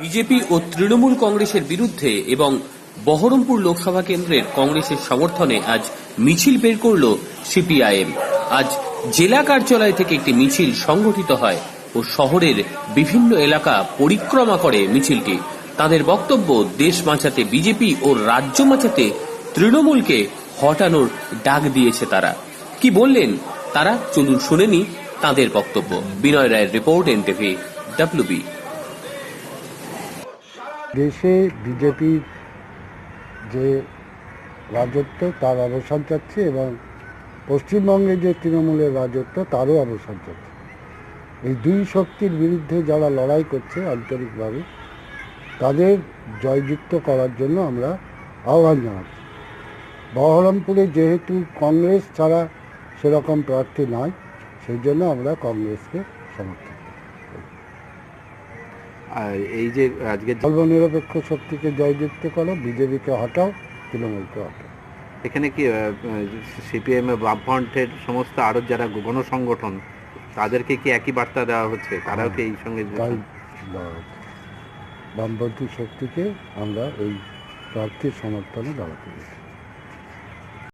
BJP ও তৃণমূল কংগ্রেসের বিরুদ্ধে এবং বহরমপুর লোকসভা কেন্দ্রের কংগ্রেসের সমর্থনে আজ মিছিল বের করল সিপিআইএম। আজ জেলা কার্যালয় থেকে একটি মিছিল সংগঠিত হয় ও শহরের বিভিন্ন এলাকা পরিক্রমা করে মিছিলটি। তাদের বক্তব্য, দেশ বাঁচাতে বিজেপি ও রাজ্য বাঁচাতে তৃণমূলকে হটানোর ডাক দিয়েছে তারা। কি বললেন? তারা চলুন শুনেনি তাদের বক্তব্য। বিনয় রায়ের রিপোর্ট এনটিভি, ডাব্লিউবি। দেশে বিজেপির যে রাজত্ব, তার অবসান চাচ্ছে এবং পশ্চিমবঙ্গে যে তৃণমূলের রাজত্ব, তারও অবসান চাচ্ছে এই দুই শক্তির বিরুদ্ধে যারা লড়াই করছে আন্তরিকভাবে তাদের জয়যুক্ত করার জন্য আমরা আহ্বান জানাচ্ছি বহরমপুরে যেহেতু কংগ্রেস ছাড়া সেরকম প্রার্থী নয় সেই জন্য আমরা কংগ্রেসকে সমর্থন। আর এই যে আজকে সর্বনিরপেক্ষ শক্তিকে জয়যুক্ত করো বিজেপিকে হটাও তৃণমূলকে হটাও। এখানে কি সিপিএম বামফ্রন্টের সমস্ত আরও যারা গণসংগঠন তাদেরকে কি একই বার্তা দেওয়া হচ্ছে? তারাও কি এই সঙ্গে বামপন্থী শক্তিকে আমরা এই প্রার্থীর সমর্থনে দাঁড়াতে